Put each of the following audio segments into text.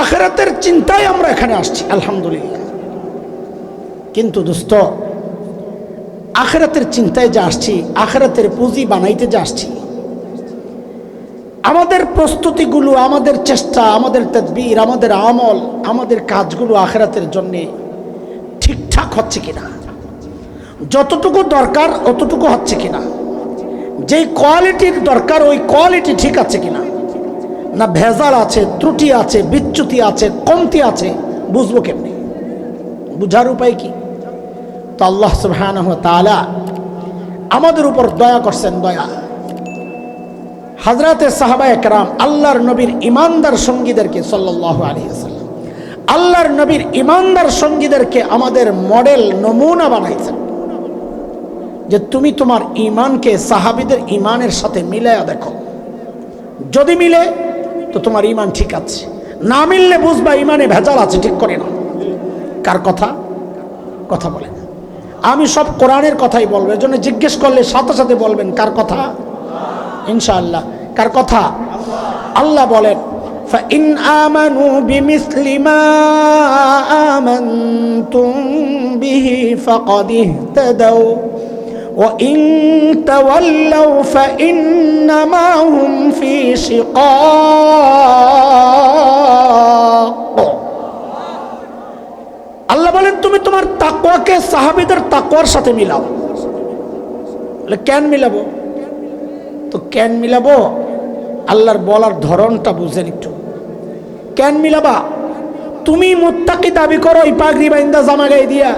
আখেরাতের চিন্তায় আমরা এখানে আসছি, আলহামদুলিল্লাহ। কিন্তু দোস্ত, আখেরাতের চিন্তায় যে আসছি, আখেরাতের পুঁজি বানাইতে যে আসছি, আমাদের প্রস্তুতিগুলো, আমাদের চেষ্টা, আমাদের তদবির, আমাদের আমল, আমাদের কাজগুলো আখেরাতের জন্যে ঠিকঠাক হচ্ছে কিনা? যতটুকু দরকার, অতটুকু হচ্ছে কিনা? যেই কোয়ালিটির দরকার, ওই কোয়ালিটি ঠিক আছে কিনা? না ভেজাল আছে, ত্রুটি আছে, বিচ্যুতি আছে, কমতি আছে, বুঝব কেমনি? বুঝার উপায় কি? তো আল্লাহ সুবহানাহু ওয়া আমাদের উপর দয়া করছেন, দয়া। হাজরাতে সাহাবা একরাম আল্লাহর নবীর ইমানদার সঙ্গীদেরকে সাল্লাল্লাহু আলাইহি ওয়াসাল্লাম, আল্লাহর নবীর ইমানদার সঙ্গীদেরকে আমাদের মডেল নমুনা বানাইছেন। যে তুমি তোমার ইমানকে সাহাবিদের ইমানের সাথে মিলাইয়া দেখো। যদি মিলে তো তোমার ইমান ঠিক আছে না মিললে বুঝবা ইমানে ভেজাল আছে ঠিক করে না কার কথা কথা বলে না আমি সব কোরআনের কথাই বলবো এর জন্য জিজ্ঞেস করলে সাথে সাথে বলবেন কার কথা ইনশাআল্লাহ কার কথা আল্লাহ বলেন فإن آمنوا بمثل ما آمنتم به فقد اهتدوا وإن تولوا فإنما هم في شقاق আল্লাহ বলেন তুমি তোমার তাকওয়াকে সাহাবীদের তাকওয়ার সাথে মিলাও বলে কেন মিলাবো তো কেন মিলাবো আল্লাহর বলার ধরনটা বুঝেন একটু কেন মিলাবা তুমি মুত্তাকি দাবি করো এই পাগড়ি বাইন্দা জামা গায়ে দিয়া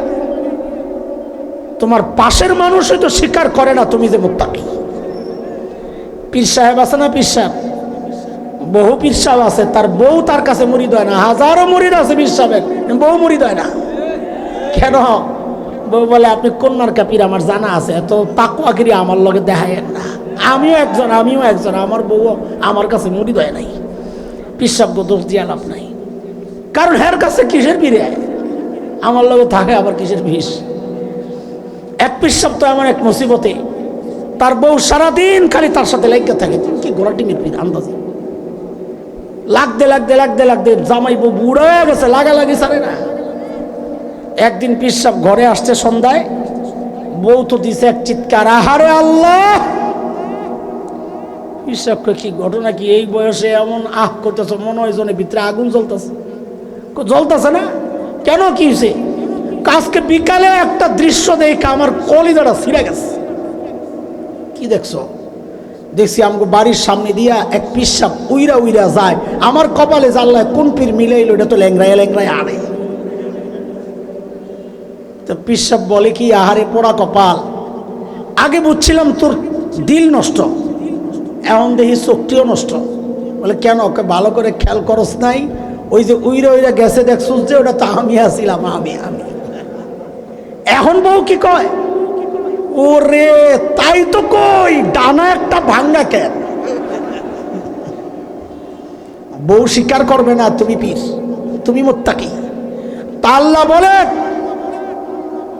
তোমার পাশের মানুষই তো স্বীকার করে না তুমি যে মুত্তাকি। পীর সাহেব আছে না পীর সাহেব? বহু পীর সাহেব আছে, তার বউ তার কাছে মুড়ি দেয় না, হাজারো মুড়িদ আছে পীর সাহেবের, বউ মুড়ি দেয় না। কেন বউ বলে, আপনি কন্যার কাপির, আমার জানা আছে, এত তাকুয়াগিরি আমার লগে দেখায় না। আমিও একজন আমিও একজন, আমার বউ আমার কাছে মুড়ি দেয় নাই। পিসাব্য দোষ দিয়া লাভ নাই। কারণ হের কাছে কিসের পিড়ে আমার লগে থাকে আবার কিসের বিষ? এক পিসাব তো এমন এক মুসিবতে তার বউ সারাদিন খালি তার সাথে লেগে থাকে। কি গোলাটি মিরপির আন্দাজে। লাগতে লাগতে লাগতে লাগতে জামাই বউ বুড়ো গেছে, লাগালাগি সারে না। একদিন পিসাব ঘরে আসছে সন্ধ্যায়, বউ তো দিছে এক চিৎকার, আহারে আল্লাহ! পিসাবকে কি ঘটনা কি? এই বয়সে এমন আহ করতেছ, মনে হয় জনে ভিতরে আগুন জ্বলতেছে। জ্বলতেছে না? কেন কি হয়েছে আজকে বিকালে একটা দৃশ্য দেখে আমার কলিদাটা ছিঁড়ে গেছে। কি দেখছ? দেখছি আমাকে বাড়ির সামনে দিয়া এক পিসাব উইরা উইরা যায়। আমার কপালে জানলায় কোন পীর মিলাইলো, এটা তো ল্যাংরায় ল্যাংরায় আনে। তো পিসাব বলে কি, আহারে পোড়া কপাল। আগে বুঝছিলাম তোর দিল নষ্ট, এখন দেখি চোখটিও নষ্ট। বলে, কেন, ওকে ভালো করে খেয়াল করস নাই? ওই যে উইরা উইরা গেছে, দেখছিস যে, ওটা তো আমি আসিলাম আমি আমি। এখন বউ কি কয়? ওরে, তাই তো কই, ডানা একটা ভাঙ্গা কেন? বউ স্বীকার করবে না, তুমি পীর, তুমি মোত্তাকি। তাল্লা বলে,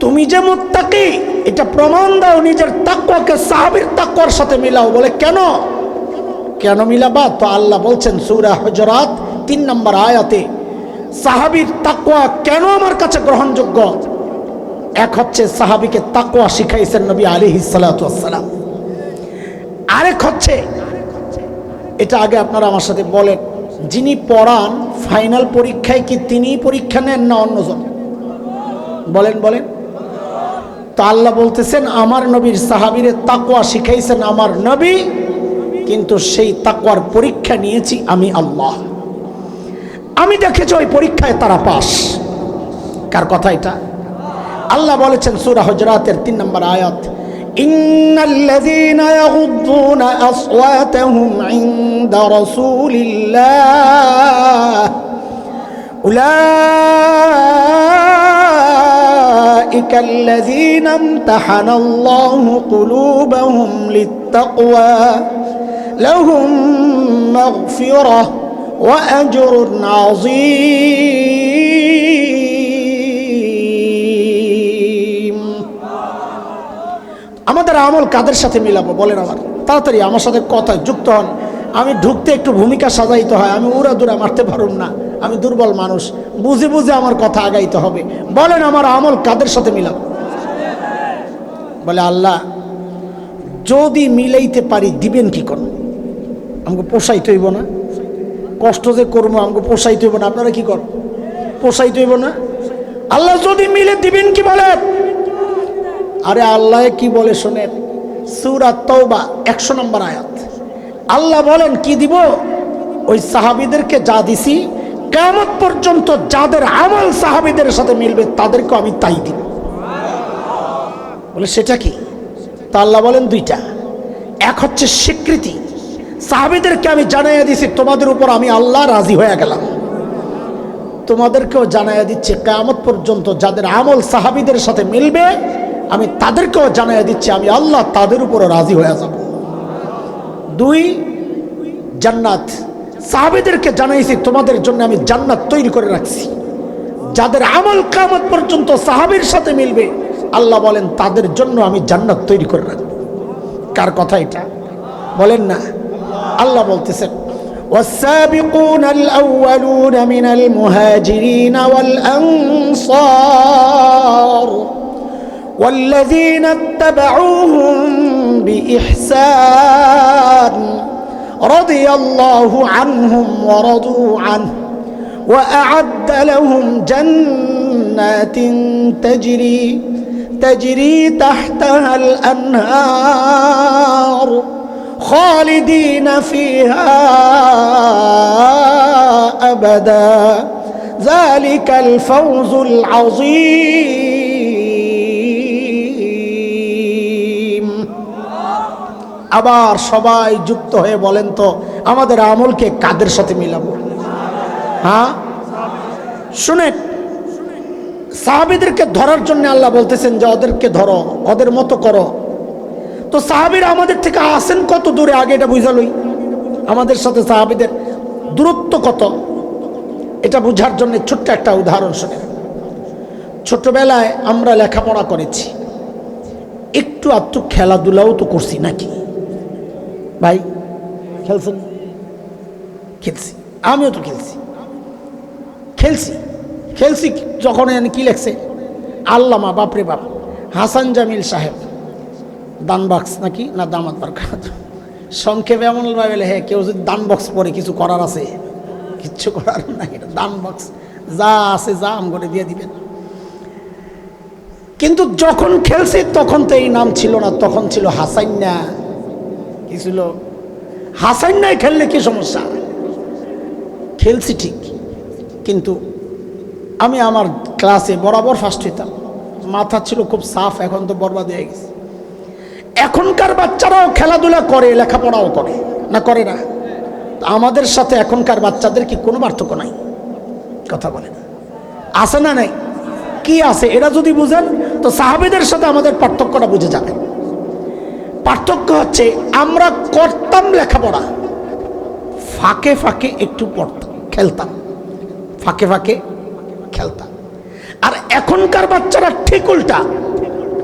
তুমি যে মোত্তাকি, এটা প্রমাণ দাও, নিজের তাকুয়াকে সাহাবির তাকুয়ার সাথে মিলাও। বলে, কেন? কেন মিলাবা? তো আল্লাহ বলছেন, সূরা হজরাত তিন নম্বর আয়াতে, সাহাবির তাকুয়া কেন আমার কাছে গ্রহণযোগ্য? এক হচ্ছে সাহাবিকে তাকুয়া শিখাইছেন নবী আলী সালাম আরেক হচ্ছে, এটা আগে আপনারা আমার সাথে বলেন, যিনি পড়ান, ফাইনাল পরীক্ষায় কি তিনি পরীক্ষা নেন না অন্যজন বলেন বলেন। তো আল্লাহ বলতেছেন, আমার নবীর সাহাবিরে তাকুয়া শিখাইছেন আমার নবী, কিন্তু সেই তাকুয়ার পরীক্ষা নিয়েছি আমি আল্লাহ। আমি দেখেছি ওই পরীক্ষায় তারা পাস কার কথা এটা? আল্লাহ বলেছেন সূরা হজরাতের তিন নম্বর আয়াত إن الذين يغضون أصواتهم عند رسول الله أولئك الذين امتحن الله قلوبهم للتقوى لهم مغفرة وأجر عظيم আমাদের আমল কাদের সাথে মিলাবো বলেন আমার। তাড়াতাড়ি আমার সাথে কথা যুক্ত হন। আমি ঢুকতে একটু ভূমিকা সাজাইতে হয়। আমি উড়া দুরা মারতে পারুন না। আমি দুর্বল মানুষ। বুঝে বুঝে আমার কথা আগাইতে হবে। বলেন আমার আমল কাদের সাথে মিলাম বলে, আল্লাহ, যদি মিলাইতে পারি দিবেন কি কোন আমাকে পোষাইতে হইব না। কষ্ট যে করব, আমাকে পোষাইতে হইব না। আপনারা কি কর? পোষাইতে হইব না। আল্লাহ যদি মিলে দিবেন কি বলেন? আরে আল্লাহ কি বলে শোনেন? সুরাত তৌবা একশো নম্বর আয়াত। আল্লাহ বলেন, কি দিব? ওই সাহাবিদেরকে যা দিছি কেমন পর্যন্ত যাদের আমল সাহাবিদের সাথে মিলবে, তাদেরকে আমি তাই দিব। বলে সেটা কি? তা আল্লাহ বলেন দুইটা। এক হচ্ছে স্বীকৃতি। সাহাবিদেরকে আমি জানাইয়া দিছি, তোমাদের উপর আমি আল্লাহ রাজি হয়ে গেলাম। তোমাদেরকেও জানাইয়া দিচ্ছে, কেয়ামত পর্যন্ত যাদের আমল সাহাবিদের সাথে মিলবে আমি তাদেরকেও জানাইয়া দিচ্ছি আমি আল্লাহ তাদের উপরও রাজি হয়ে যাব দুই জান্নাত সাহাবিদেরকে জানাইছি তোমাদের জন্য আমি জান্নাত তৈরি করে রাখছি যাদের আমল কামত পর্যন্ত সাহাবির সাথে মিলবে আল্লাহ বলেন তাদের জন্য আমি জান্নাত তৈরি করে রাখবো কার কথা এটা বলেন না আল্লাহ বলতেছেন والسابقون الأولون من المهاجرين والأنصار والذين اتبعوهم بإحسان رضي الله عنهم ورضوا عنه وأعد لهم جنات تجري تجري تحتها الأنهار خالدين فيها أبدا. ذلك الفوز العظيم. আবার সবাই যুক্ত হয়ে বলেন তো, আমাদের আমলকে কাদের সাথে মিলাবো? হ্যাঁ? শুনেন, সাহাবিদেরকে ধরার জন্য আল্লাহ বলতেছেন যে, ওদেরকে ধরো, ওদের মতো করো। তো সাহাবিরা আমাদের থেকে আসেন কত দূরে? আগে এটা বুঝালই আমাদের সাথে সাহাবিদের দূরত্ব কত? এটা বোঝার জন্য ছোট্ট একটা উদাহরণ শুনে ছোটবেলায় আমরা লেখাপড়া করেছি। একটু আধটু খেলাধুলাও তো করছি নাকি? ভাই, খেলছেন? খেলছি। আমিও তো খেলছি। খেলছি। খেলছি যখন কি লেখছে? আল্লামা, বাপরে বাপ। হাসান জামিল সাহেব। দান বক্স নাকি? না, দামাত বারকাত সংক্ষেপে এমন ভাবে হ্যাঁ কেউ যদি দান বক্স পরে কিছু করার আছে? কিচ্ছু করার নাই। এটা দান বক্স যা আছে, যা আম করে দিয়ে দিবেন। কিন্তু যখন খেলছে, তখন তো এই নাম ছিল না, তখন ছিল হাসাইন্যা। কি ছিল হাসাইন্যায় খেললে কি সমস্যা? খেলছি ঠিক, কিন্তু আমি আমার ক্লাসে বরাবর ফার্স্ট হইতাম। মাথা ছিল খুব সাফ, এখন তো বরবাদ হয়ে গেছে। এখনকার বাচ্চারাও খেলাধুলা করে, লেখাপড়াও করে, না করে না? আমাদের সাথে এখনকার বাচ্চাদের কি কোনো পার্থক্য নাই? কথা বলে না। আছে না নাই? কি আছে? এটা যদি বুঝেন, তো সাহাবিদের সাথে আমাদের পার্থক্যটা বুঝে যাবেন। পার্থক্য হচ্ছে আমরা করতাম লেখাপড়া। ফাঁকে ফাঁকে একটু পড়তাম, খেলতাম। ফাঁকে ফাঁকে খেলতাম। আর এখনকার বাচ্চারা ঠিক উল্টা।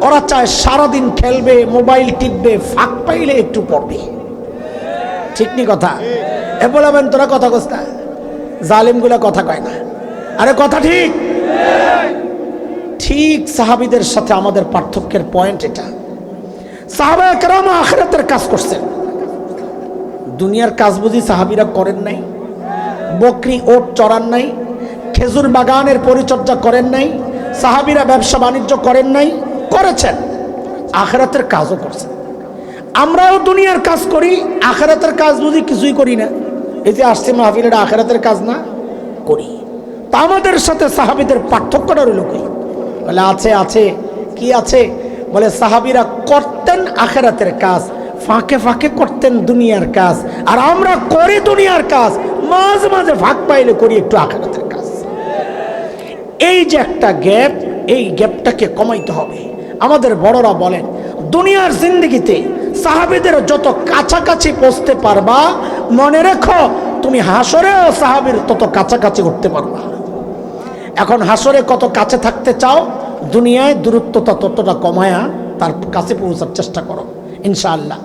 ওরা চায় সারাদিন খেলবে, মোবাইল টিপবে, ফাঁক পাইলে একটু পড়বে। ঠিক নি কথা? এ বলাবেন তোরা কথা কস্তা জালিমগুলা কথা কয় না। আরে কথা ঠিক? ঠিক সাহাবিদের সাথে আমাদের পার্থক্যের পয়েন্ট এটা। সাহাবায় কেরাম আখরাতের কাজ করছেন। দুনিয়ার কাজ বুঝি সাহাবিরা করেন নাই? বকরি, ওট চড়ান নাই? খেজুর বাগানের পরিচর্যা করেন নাই? সাহাবিরা ব্যবসা বাণিজ্য করেন নাই? করেছেন। আখেরাতের কাজও করছেন। আমরাও দুনিয়ার কাজ করি, আখেরাতের কাজ বুঝি কিছুই করি না। এই যে আসছে মাহফিলের আখেরাতের কাজ না, করি। তা আমাদের সাথে সাহাবিদের পার্থক্যটা রইল কই? বলে, আছে আছে, কি আছে? বলে, সাহাবিরা করতেন আখেরাতের কাজ। ফাঁকে ফাঁকে করতেন দুনিয়ার কাজ। আর আমরা করি দুনিয়ার কাজ। মাঝে মাঝে ফাঁক পাইলে করি একটু আখেরাতের কাজ। এই যে একটা গ্যাপ, এই গ্যাপটাকে কমাইতে হবে। আমাদের বড়রা বলেন, দুনিয়ার জিন্দগিতে সাহাবিদের যত কাছাকাছি পৌঁছতে পারবা, মনে রেখো তুমি হাসরেও সাহাবির তত কাছাকাছি উঠতে পারবা। এখন হাসরে কত কাছে থাকতে চাও, দুনিয়ায় দূরত্বটা ততটা কমায়া তার কাছে পৌঁছার চেষ্টা করো, ইনশাআল্লাহ।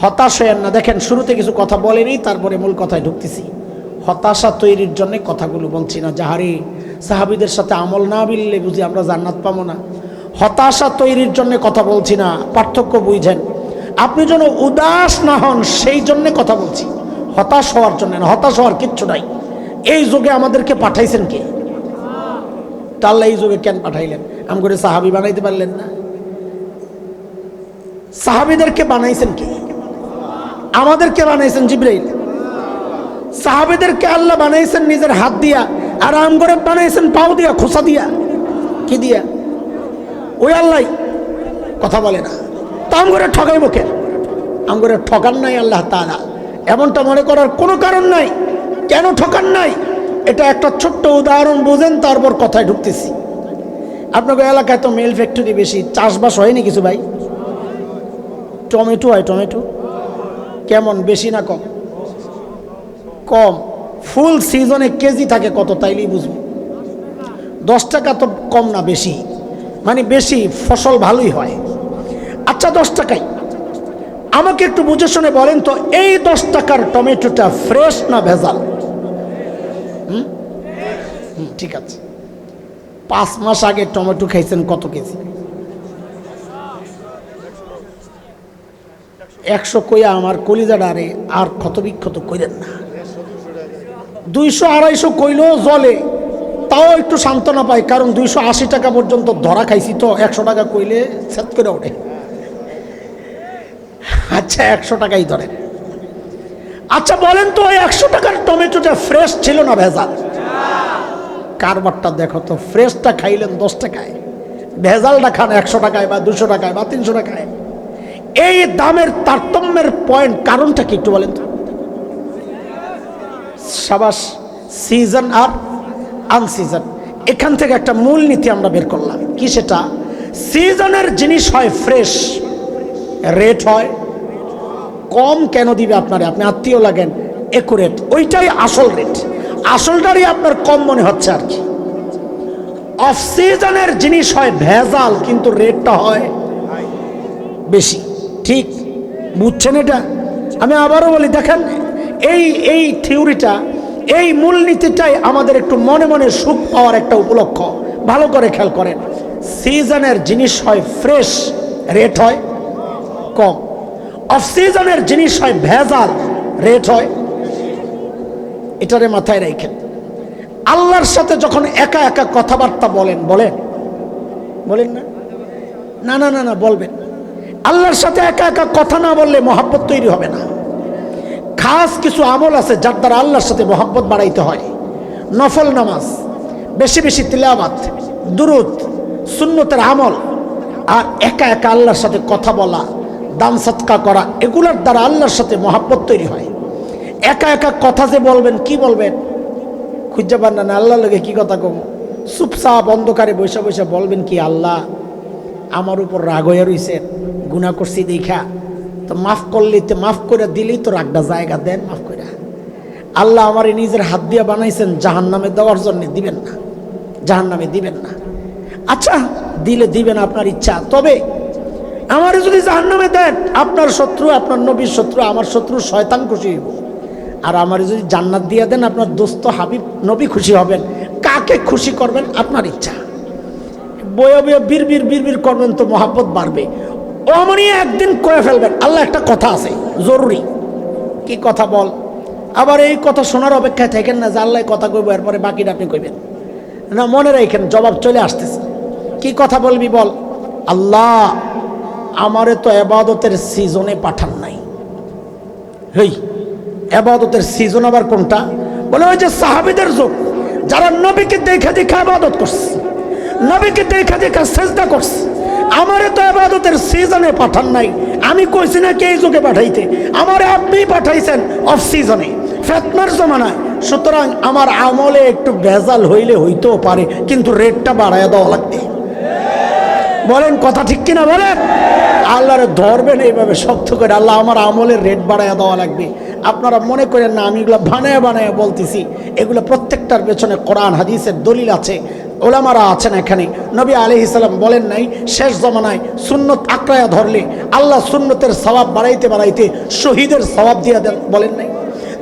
হতাশ হয়েন না, দেখেন শুরুতে কিছু কথা বলেনি, তারপরে মূল কথায় ঢুকতেছি। হতাশা তৈরির জন্য কথাগুলো বলছি না। যাহারি সাহাবিদের সাথে আমল না মিললে বুঝি আমরা জান্নাত পাবো না। হতাশা তৈরির জন্য কথা বলছি না, পার্থক্য বুঝেন। আপনি যেন উদাস না হন, সেই জন্যে কথা বলছি। হতাশ হওয়ার জন্য না, হতাশ হওয়ার কিচ্ছু নাই। এই যুগে আমাদেরকে পাঠাইছেন কে? তাল্লা এই যুগে কেন পাঠাইলেন? আম করে সাহাবি বানাইতে পারলেন না। সাহাবিদেরকে বানাইছেন কে? আমাদেরকে বানাইছেন জিব্রাইল। সাহাবেদেরকে আল্লাহ বানাইছেন নিজের হাত দিয়া, আর করে বানাইছেন পাও দিয়া, খোসা দিয়া। কি দিয়া? ওই আল্লাহ কথা বলে না। তা আম করে ঠকাইব কেন আম করে ঠকান নাই আল্লাহ তালা এমনটা মনে করার কোনো কারণ নাই। কেন ঠকান নাই? এটা একটা ছোট্ট উদাহরণ, বোঝেন, তারপর কথায় ঢুকতেছি। আপনাকে এলাকায় তো মেল ফ্যাক্টরি বেশি, চাষবাস হয়নি কিছু ভাই? টমেটো হয়, টমেটো? কেমন, বেশি না কম? কম। ফুল সিজনে কেজি থাকে কত, তাইলেই বুঝব। দশ টাকা তো কম না, বেশি। মানে বেশি, ফসল ভালোই হয়। আচ্ছা দশ টাকাই। আমাকে একটু বুঝে শুনে বলেন তো, এই দশ টাকার টমেটোটা ফ্রেশ না ভেজাল? হুম? ঠিক আছে। পাঁচ মাস আগে টমেটো খাইছেন কত কেজি? একশো কইয়া আমার কলিজাডারে আর ক্ষত বিক্ষত কইলেন না। দুইশো আড়াইশো কইলেও জলে তাও একটু সান্ত্বনা পাই কারণ দুইশো আশি টাকা পর্যন্ত ধরা খাইছি তো, একশো টাকা কইলে সেট করে ওঠে। আচ্ছা একশো টাকাই ধরেন। আচ্ছা বলেন তো, ওই একশো টাকার টমেটোটা ফ্রেশ ছিল না ভেজাল? কারবারটা দেখো তো, ফ্রেশটা খাইলেন দশ টাকায়। ভেজালটা খান একশো টাকায় বা দুশো টাকায় বা তিনশো টাকায়। এই দামের তারতম্যের পয়েন্ট কারণটা কি একটু বলেন তো? সাবাস সিজন আর আনসিজন এখান থেকে একটা মূল নীতি আমরা বের করলাম। কি সেটা? সিজনের জিনিস হয় ফ্রেশ রেট হয়, কম কেন দিবে আপনারে? আপনি আত্মীয় লাগেন একুরেট ওইটাই আসল রেট আসলটারই আপনার কম মনে হচ্ছে আর কি। অফ সিজনের জিনিস হয় ভেজাল, কিন্তু রেটটা হয় বেশি। ঠিক, বুঝছেন এটা? আমি আবারও বলি, দেখেন, এই এই থিওরিটা, এই মূলনীতিটাই আমাদের একটু মনে মনে সুখ পাওয়ার একটা উপলক্ষ। ভালো করে খেয়াল করেন সিজনের জিনিস হয় ফ্রেশ রেট হয় কম। অফ সিজনের জিনিস হয় ভেজাল রেট হয়। এটারে মাথায় রেখেন। আল্লাহর সাথে যখন একা একা কথাবার্তা বলেন বলেন? বলেন না? না না না না, বলবেন। আল্লাহর সাথে একা একা কথা না বললে মহাব্বত তৈরি হবে না। খাস কিছু আমল আছে যার দ্বারা আল্লাহর সাথে মহাব্বত বাড়াইতে হয়। নফল নামাজ, বেশি বেশি তিলাবাত দুরুদ, সুন্নতের আমল, আর একা একা আল্লাহর সাথে কথা বলা, দান সৎকা করা, এগুলোর দ্বারা আল্লাহর সাথে মহাব্বত তৈরি হয়। একা একা কথা যে বলবেন, কি বলবেন? খুঁজে পান না আল্লাহ লোকে কি কথা কম চুপচাপ অন্ধকারে বসে বসে বলবেন কি, আল্লাহ আমার উপর রাগ হয়ে রইছেন গুণা করছি দেখা। তো মাফ করলে তো মাফ করে দিলেই তো রাগটা জায়গা দেন, মাফ করে। আল্লাহ আমার নিজের হাত দিয়ে বানাইছেন জাহান নামে দেওয়ার জন্য দিবেন না। জাহান নামে দিবেন না। আচ্ছা দিলে দিবেন আপনার ইচ্ছা। তবে আমার যদি জাহান নামে দেন, আপনার শত্রু, আপনার নবীর শত্রু, আমার শত্রু শয়তান খুশি হইব। আর আমার যদি জান্নাত দিয়ে দেন, আপনার দোস্ত হাবিব নবী খুশি হবেন। কাকে খুশি করবেন? আপনার ইচ্ছা। বয়ে বয়ে বীর বীর বীর বীর করবেন তো মহাব্বত বাড়বে। অমনি একদিন কয়ে ফেলবেন, আল্লাহ একটা কথা আছে, জরুরি। কি কথা বল? আবার এই কথা শোনার অপেক্ষায় থাকেন না যে আল্লাহ কথা কইব, এরপরে বাকিটা আপনি কইবেন। না, মনে রাখেন, জবাব চলে আসতেছে। কি কথা বলবি বল? আল্লাহ আমারে তো এবাদতের সিজনে পাঠান নাই। হেই, এবাদতের সিজন আবার কোনটা? বলে ওই যে সাহাবিদের যুগ, যারা নবীকে দেখে দেখে আবাদত করছে। নবীকে দেখে দেখে চেষ্টা করছে। আমারে তো আবাদতের সিজনে পাঠান নাই। আমি কইছি না কে যুগে পাঠাইতে। আমার আপনি পাঠাইছেন অফ সিজনে ফেতনার জমানায়। সুতরাং আমার আমলে একটু ভেজাল হইলে হইতেও পারে, কিন্তু রেটটা বাড়াইয়া দেওয়া লাগবে। বলেন, কথা ঠিক কিনা বলেন? আল্লাহরে ধরবেন এইভাবে শক্ত করে। আল্লাহ আমার আমলের রেট বাড়াইয়া দেওয়া লাগবে। আপনারা মনে করেন না, আমি এগুলো বানায় বানায় বলতেছি। এগুলো প্রত্যেকটার পেছনে কোরআন, হাদিসের দলিল আছে। ওলামারা আছেন এখানে। নবী আলি ইসলাম বলেন নাই, শেষ জমানায় সুন্নত আঁকড়ায়া ধরলে আল্লাহ সুন্নতের সবাব বাড়াইতে বাড়াইতে শহীদের সবাব দিয়ে দেন, বলেন নাই।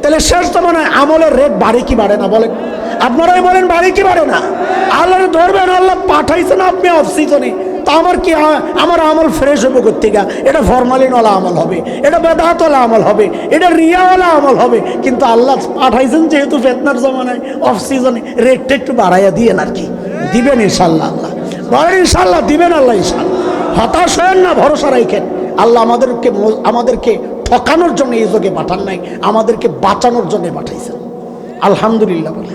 তাহলে শেষ জমানায় আমলের রেট বাড়ে কি বাড়ে না, বলেন। আপনারাই বলেন বাড়ে কি বাড়ে না? আল্লাহ ধরবেন, আল্লাহ পাঠাইছেন আপনি অফ সিজনে তা আমার কি আমার আমল ফ্রেশ হবে কোথেকে এটা ফরমালিনওয়ালা আমল হবে, এটা বেদাতওয়ালা আমল হবে, এটা রিয়াওয়ালা আমল হবে। কিন্তু আল্লাহ পাঠাইছেন যেহেতু ফেতনার জমানায় অফ সিজনে রেটটা একটু বাড়াইয়া দিয়েন আর কি। দিবেন ইনশাল্লাহ আল্লাহ বলেন ইনশাল্লাহ দিবেন আল্লাহ ইনশাল্লাহ হতাশ হয়েন না, ভরসা রাখেন। আল্লাহ আমাদেরকে আমাদেরকে ঠকানোর জন্য এই যোগে পাঠান নাই, আমাদেরকে বাঁচানোর জন্য পাঠাইছেন। আলহামদুলিল্লাহ বলে